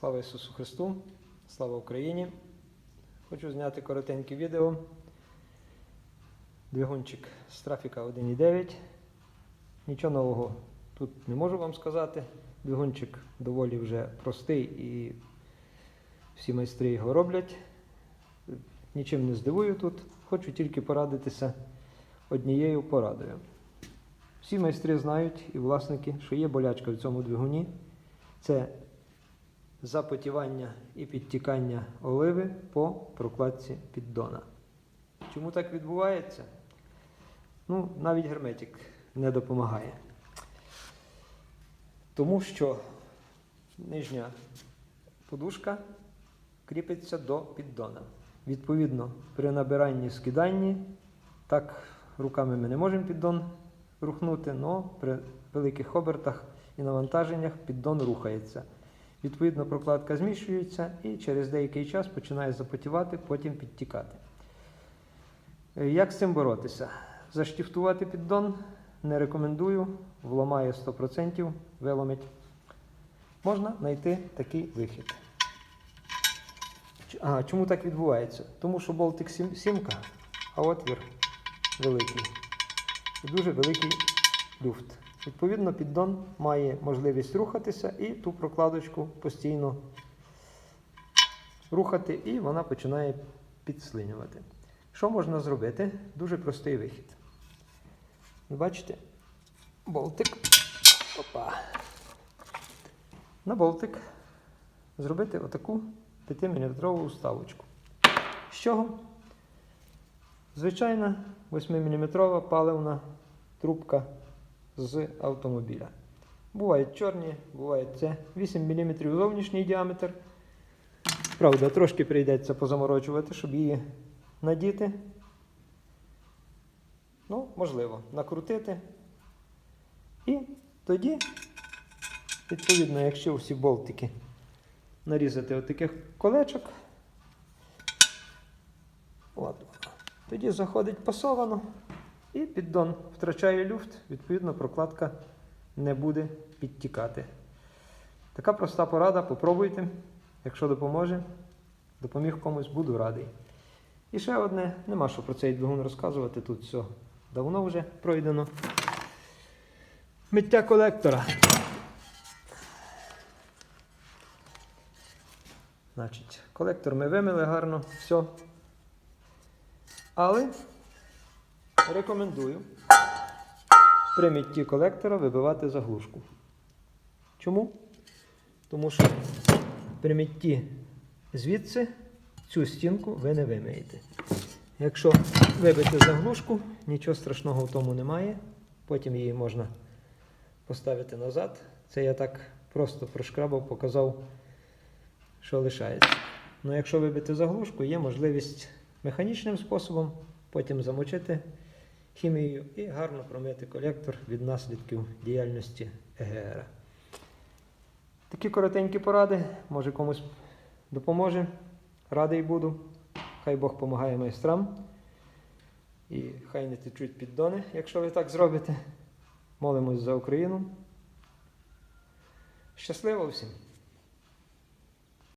Слава Ісусу Христу! Слава Україні! Хочу зняти коротеньке відео. Двигунчик з трафіка 1.9. Нічого нового тут не можу вам сказати. Двигунчик доволі вже простий і всі майстри його роблять. Нічим не здивую тут. Хочу тільки порадитися однією порадою. Всі майстри знають і власники, що є болячка в цьому двигуні. Це запотівання і підтікання оливи по прокладці піддона. Чому так відбувається? Ну, навіть герметик не допомагає. Тому що нижня подушка кріпиться до піддона. Відповідно, при набиранні скиданні, так руками ми не можемо піддон рухнути, але при великих обертах і навантаженнях піддон рухається. Відповідно, прокладка зміщується і через деякий час починає запотівати, потім підтікати. Е, Як з цим боротися? Заштіфтувати піддон не рекомендую, вламає 100%, виломить. Можна знайти такий вихід. А, чому так відбувається? Тому що болтик сім- сімка, а отвір великий. І дуже великий люфт. Відповідно, піддон має можливість рухатися і ту прокладочку постійно рухати, і вона починає підслинювати. Що можна зробити? Дуже простий вихід. Бачите? Болтик. Опа. На болтик зробити отаку 5-мм вставочку. З чого? Звичайна 8-мм паливна трубка з автомобіля. Бувають чорні, бувають це 8 мм зовнішній діаметр. Правда, трошки прийдеться позаморочувати, щоб її надіти. Ну, можливо, накрутити. І тоді, відповідно, якщо всі болтики нарізати отаких колечок, от, тоді заходить пасовано і піддон втрачає люфт, відповідно, прокладка не буде підтікати. Така проста порада, попробуйте. Якщо допоможе, допоміг комусь, буду радий. І ще одне, нема що про цей двигун розказувати, тут все давно вже пройдено. Миття колектора. Значить, колектор ми вимили гарно, все. Але рекомендую при митті колектора вибивати заглушку. Чому? Тому що при митті звідси цю стінку ви не вимиєте. Якщо вибити заглушку, нічого страшного в тому немає. Потім її можна поставити назад. Це я так просто прошкрабав, показав, що лишається. Ну, якщо вибити заглушку, є можливість механічним способом потім замочити хімією і гарно промити колектор від наслідків діяльності ЕГР. Такі коротенькі поради, може комусь допоможе. Радий буду. Хай Бог допомагає майстрам. І хай не течуть піддони, якщо ви так зробите. Молимось за Україну. Щасливо всім!